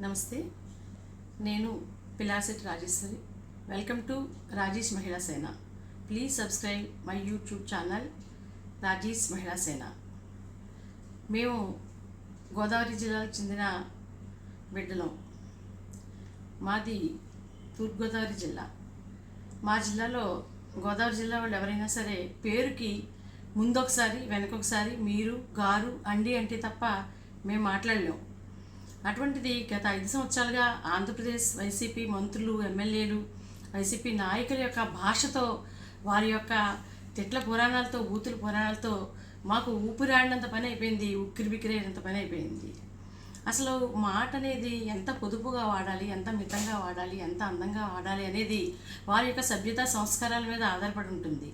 నమస్తే. నేను పిలాసెట్ Rajeswari. Welcome to Rajesh Mahila Sena. Please subscribe my YouTube channel Rajesh Mahila Sena. మేము గోదావరి జిల్లాకు చెందిన బిడ్డలం. మాది తూర్పుగోదావరి జిల్లా. మా జిల్లాలో గోదావరి జిల్లా వాళ్ళు ఎవరైనా సరే పేరుకి ముందొకసారి వెనకొకసారి మీరు గారు అండి అంటే తప్ప మేము మాట్లాడలేము అటువంటిది గత ఐదు సంవత్సరాలుగా ఆంధ్రప్రదేశ్ వైసీపీ మంత్రులు ఎమ్మెల్యేలు వైసీపీ నాయకుల యొక్క భాషతో వారి యొక్క తిట్ల పురాణాలతో బూతుల పురాణాలతో మాకు ఊపిరాడినంత పని అయిపోయింది ఉక్కిరి బిక్కిరైనంత పని అయిపోయింది. అసలు మాట అనేది ఎంత పొదుపుగా వాడాలి ఎంత మితంగా వాడాలి ఎంత అందంగా వాడాలి అనేది వారి యొక్క సభ్యత సంస్కారాల మీద ఆధారపడి ఉంటుంది.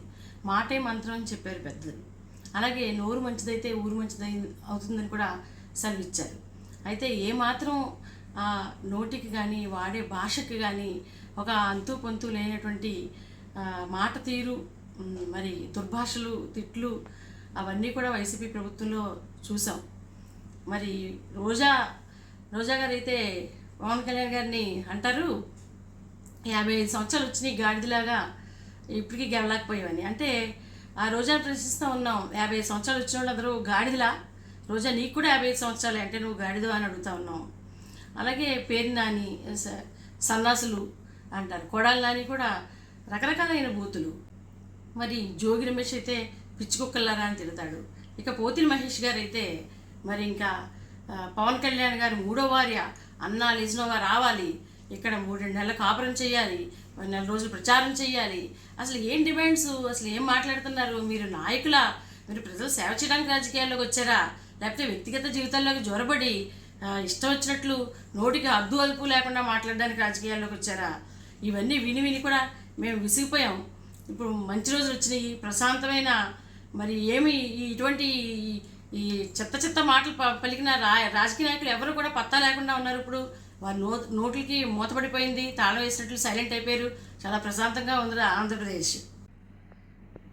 మాటే మంత్రం అని చెప్పారు పెద్దలు. అలాగే నోరు మంచిదైతే ఊరు మంచిదై అవుతుందని కూడా సెలవిచ్చారు అయితే ఏ మాత్రం ఆ నోటికి కానీ వాడే భాషకి కానీ ఒక అంతు పొంతు లేనటువంటి మాట తీరు మరి దుర్భాషలు తిట్లు అవన్నీ కూడా వైసీపీ ప్రభుత్వంలో చూసాం. మరి రోజా రోజా గారు అయితే పవన్ కళ్యాణ్ గారిని అంటారు యాభై ఐదు సంవత్సరాలు వచ్చినాయి గాడిదలాగా ఇప్పటికీ గెలలేకపోయావని అంటే ఆ రోజా ప్రశ్నిస్తూ ఉన్నాం యాభై ఐదు సంవత్సరాలు వచ్చిన వాళ్ళందరూ గాడిదలా రోజా నీకు కూడా యాభై ఐదు సంవత్సరాలు అంటే నువ్వు గాడిద అని అడుగుతా ఉన్నాం అలాగే పేరు నాని స- సన్నాసులు అంటారు. కొడాలి నాని కూడా రకరకాలైన బూతులు. మరి జోగి రమేష్ అయితే పిచ్చి అని తిడతాడు. ఇక పోతిని మహేష్ గారు అయితే మరి ఇంకా పవన్ కళ్యాణ్ గారు మూడో వార్య అన్నా లిజ్నోగా రావాలి. ఇక్కడ మూడు నెలల కాపురం చేయాలి. నెల రోజులు ప్రచారం చేయాలి. అసలు ఏం డిమాండ్స్? అసలు ఏం మాట్లాడుతున్నారు? మీరు నాయకుల? మీరు ప్రజలు సేవ చేయడానికి రాజకీయాల్లోకి వచ్చారా? లేకపోతే వ్యక్తిగత జీవితాల్లోకి జ్వరబడి ఇష్టం వచ్చినట్లు నోటికి అద్దు అదుపు లేకుండా మాట్లాడడానికి రాజకీయాల్లోకి వచ్చారా? ఇవన్నీ విని విని కూడా మేము విసిగిపోయాం. ఇప్పుడు మంచి రోజులు వచ్చినాయి. ప్రశాంతమైన మరి ఏమి ఈ ఇటువంటి ఈ- ఈ చెత్త చెత్త మాటలు ప- పలికిన రా రాజకీయ నాయకులు ఎవరు కూడా పత్తా లేకుండా ఉన్నారు ఇప్పుడు. వారి నో నోట్లకి మూతపడిపోయింది. తాళం వేసినట్లు సైలెంట్ అయిపోయారు. చాలా ప్రశాంతంగా ఉంది ఆంధ్రప్రదేశ్.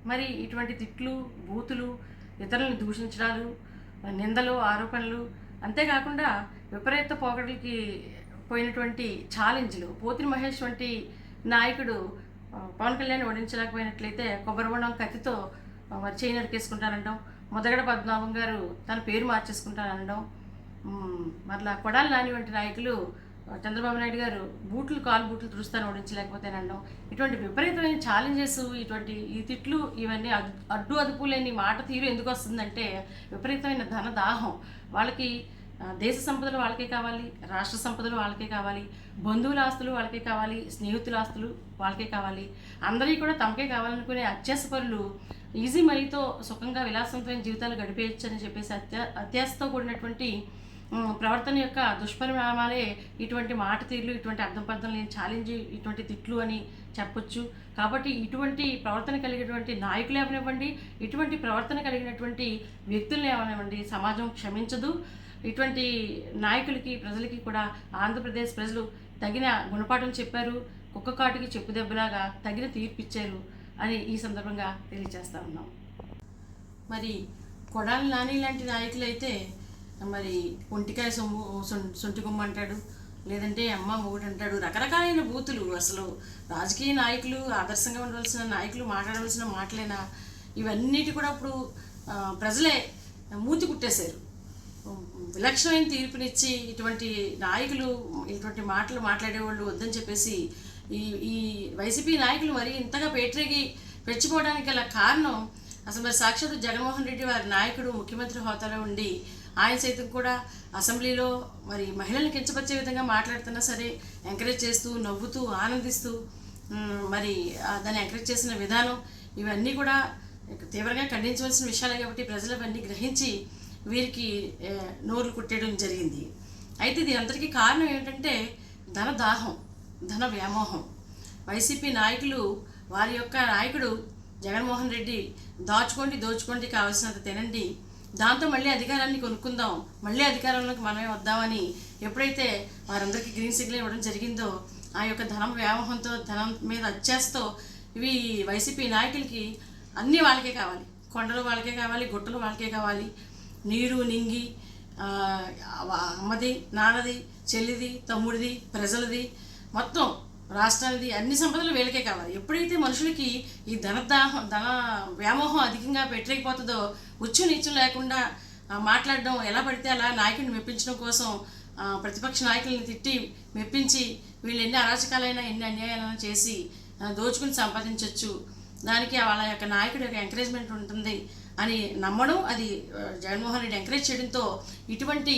మరి ఇటువంటి తిట్లు బూతులు ఇతరులను దూషించడాలు నిందలు ఆరోపణలు అంతేకాకుండా విపరీత పోకడలకి పోయినటువంటి ఛాలెంజ్లు పోతిని మహేష్ వంటి నాయకుడు పవన్ కళ్యాణ్ ఓడించలేకపోయినట్లయితే కొబ్బరిబొండం కత్తితో మరి చేయి నరికేసుకుంటారనడం మొదగడ పద్మనాభం గారు తన పేరు మార్చేసుకుంటారనడం మరలా కొడాలి నాని వంటి నాయకులు చంద్రబాబు నాయుడు గారు బూట్లు కాలు బూట్లు తుడుస్తాను నన్ను ఇటువంటి విపరీతమైన ఛాలెంజెస్ ఇటువంటి ఈ తిట్లు ఇవన్నీ అడ్డు అదుపు లేని మాట తీరు ఎందుకు వస్తుందంటే విపరీతమైన ధన దాహం వాళ్ళకి దేశ సంపదలు వాళ్ళకే కావాలి రాష్ట్ర సంపదలు వాళ్ళకే కావాలి బంధువుల ఆస్తులు వాళ్ళకే కావాలి స్నేహితుల ఆస్తులు వాళ్ళకే కావాలి. అందరికీ కూడా తమకే కావాలనుకునే అత్యాస పనులు ఈజీ మనీతో సుఖంగా విలాసవంతమైన జీవితాలు గడిపేయచ్చు అని చెప్పేసి అత్యా అత్యాసతో కూడినటువంటి ప్రవర్తన యొక్క దుష్పరిణామాలే ఇటువంటి మాట తీరులు ఇటువంటి అర్థం పర్థం లేని ఛాలెంజ్ ఇటువంటి తిట్లు అని చెప్పొచ్చు. కాబట్టి ఇటువంటి ప్రవర్తన కలిగినటువంటి నాయకులు ఏమనివ్వండి ఇటువంటి ప్రవర్తన కలిగినటువంటి వ్యక్తులను ఏమనివ్వండి సమాజం క్షమించదు. ఇటువంటి నాయకులకి ప్రజలకి కూడా ఆంధ్రప్రదేశ్ ప్రజలు తగిన గుణపాఠం చెప్పారు. కుక్క కాటుకి చెప్పు దెబ్బలాగా తగిన తీర్పు ఇచ్చారు అని ఈ సందర్భంగా తెలియజేస్తా ఉన్నాం. మరి కొడాలి నాని లాంటి నాయకులు అయితే మరి ఒంటికాయ సొమ్ము సొంటి కొమ్ము అంటాడు. లేదంటే అమ్మ మొగుడు అంటాడు. రకరకాలైన బూతులు అసలు రాజకీయ నాయకులు ఆదర్శంగా ఉండవలసిన నాయకులు మాట్లాడవలసిన మాటలేనా? ఇవన్నిటి కూడా ఇప్పుడు ప్రజలే మూతి కుట్టేశారు. విలక్షణమైన తీర్పునిచ్చి ఇటువంటి నాయకులు ఇటువంటి మాటలు మాట్లాడేవాళ్ళు వద్దని చెప్పేసి ఈ ఈ వైసీపీ నాయకులు మరి ఇంతగా పేటరేగి పెంచిపోవడానికి గల కారణం అసలు మరి సాక్షాత్ జగన్మోహన్ రెడ్డి వారి నాయకుడు ముఖ్యమంత్రి హోదాలో ఉండి ఆయన సైతం కూడా అసెంబ్లీలో మరి మహిళల్ని కించపరిచే విధంగా మాట్లాడుతున్నా సరే ఎంకరేజ్ చేస్తూ నవ్వుతూ ఆనందిస్తూ మరి దాన్ని ఎంకరేజ్ చేసిన విధానం ఇవన్నీ కూడా తీవ్రంగా ఖండించవలసిన విషయాలే కాబట్టి ప్రజలు అవన్నీ గ్రహించి వీరికి నోరు నోర్లు కుట్టేయడం జరిగింది. అయితే ఇది అందరికీ కారణం ఏంటంటే ధన దాహం ధన వ్యామోహం. వైసీపీ నాయకులు వారి యొక్క నాయకుడు జగన్మోహన్ రెడ్డి దాచుకోండి దోచుకోండి కావాల్సినంత తినండి దాంతో మళ్ళీ అధికారాన్ని కొనుక్కుందాం. మళ్ళీ అధికారంలోకి మనమే వద్దామని ఎప్పుడైతే వారందరికీ గ్రీన్ సిగ్నల్ ఇవ్వడం జరిగిందో ఆ యొక్క ధనం వ్యామోహంతో ధనం మీద అత్యాసతో ఇవి వైసీపీ నాయకులకి అన్నీ వాళ్ళకే కావాలి. కొండలు వాళ్ళకే కావాలి గుట్టలు వాళ్ళకే కావాలి. నీరు నింగి అమ్మది నాన్నది చెల్లిది తమ్ముడిది ప్రజలది మొత్తం రాష్ట్రానికి అన్ని సంపదలు వీళ్ళకే కావాలి. ఎప్పుడైతే మనుషులకి ఈ ధనదాహం ధన వ్యామోహం అధికంగా పెట్టలేకపోతుందో ఉచ్చు నీచు లేకుండా మాట్లాడడం ఎలా పడితే అలా నాయకుడిని మెప్పించడం కోసం ప్రతిపక్ష నాయకుల్ని తిట్టి మెప్పించి వీళ్ళు ఎన్ని అరాచకాలైనా ఎన్ని అన్యాయాలైనా చేసి దోచుకుని సంపాదించవచ్చు దానికి వాళ్ళ యొక్క నాయకుడి యొక్క ఎంకరేజ్మెంట్ ఉంటుంది అని నమ్మడం అది జగన్మోహన్ రెడ్డి ఎంకరేజ్ చేయడంతో ఇటువంటి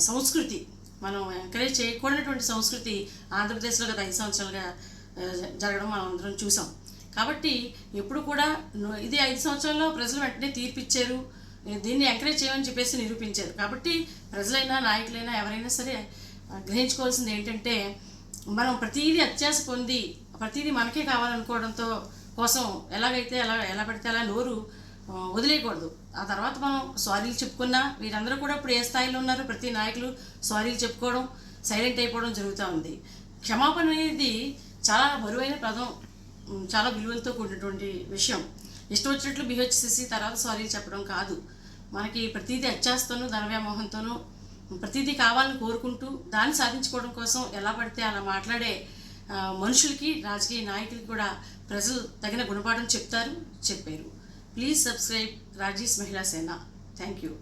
సంస్కృతి మనం ఎంకరేజ్ చేయకూడనటువంటి సంస్కృతి ఆంధ్రప్రదేశ్లో గత ఐదు సంవత్సరాలుగా జరగడం మనం అందరం చూసాం. కాబట్టి ఎప్పుడు కూడా ఇది ఐదు సంవత్సరాల్లో ప్రజలు వెంటనే తీర్పిచ్చారు. దీన్ని ఎంకరేజ్ చేయమని చెప్పేసి నిరూపించారు. కాబట్టి ప్రజలైనా నాయకులైనా ఎవరైనా సరే గ్రహించుకోవాల్సింది ఏంటంటే మనం ప్రతిదీ అత్యాశ పొంది ప్రతిదీ మనకే కావాలనుకోవడంతో కోసం ఎలాగైతే ఎలా ఎలా పడితే అలా నోరు వదిలేయకూడదు. ఆ తర్వాత మనం సారీలు చెప్పుకున్నా వీరందరూ కూడా ఇప్పుడు ఏ స్థాయిలో ఉన్నారు? ప్రతి నాయకులు సారీలు చెప్పుకోవడం సైలెంట్ అయిపోవడం జరుగుతూ ఉంది. క్షమాపణ అనేది చాలా బరువైన పదం చాలా విలువలతో కూడినటువంటి విషయం. ఇష్టం వచ్చినట్లు బిహేవ్ చేసి తర్వాత సారీలు చెప్పడం కాదు. మనకి ప్రతిదీ అత్యాస్తోనూ ధనవ్యామోహంతోనూ ప్రతిదీ కావాలని కోరుకుంటూ దాన్ని సాధించుకోవడం కోసం ఎలా పడితే అలా మాట్లాడే మనుషులకి రాజకీయ నాయకులకి కూడా ప్రజలు తగిన గుణపాఠం చెప్తారు చెప్పారు. ప్లీజ్ సబ్స్క్రైబ్ రాజేష్ మహిళా సేన థ్యాంక్ యూ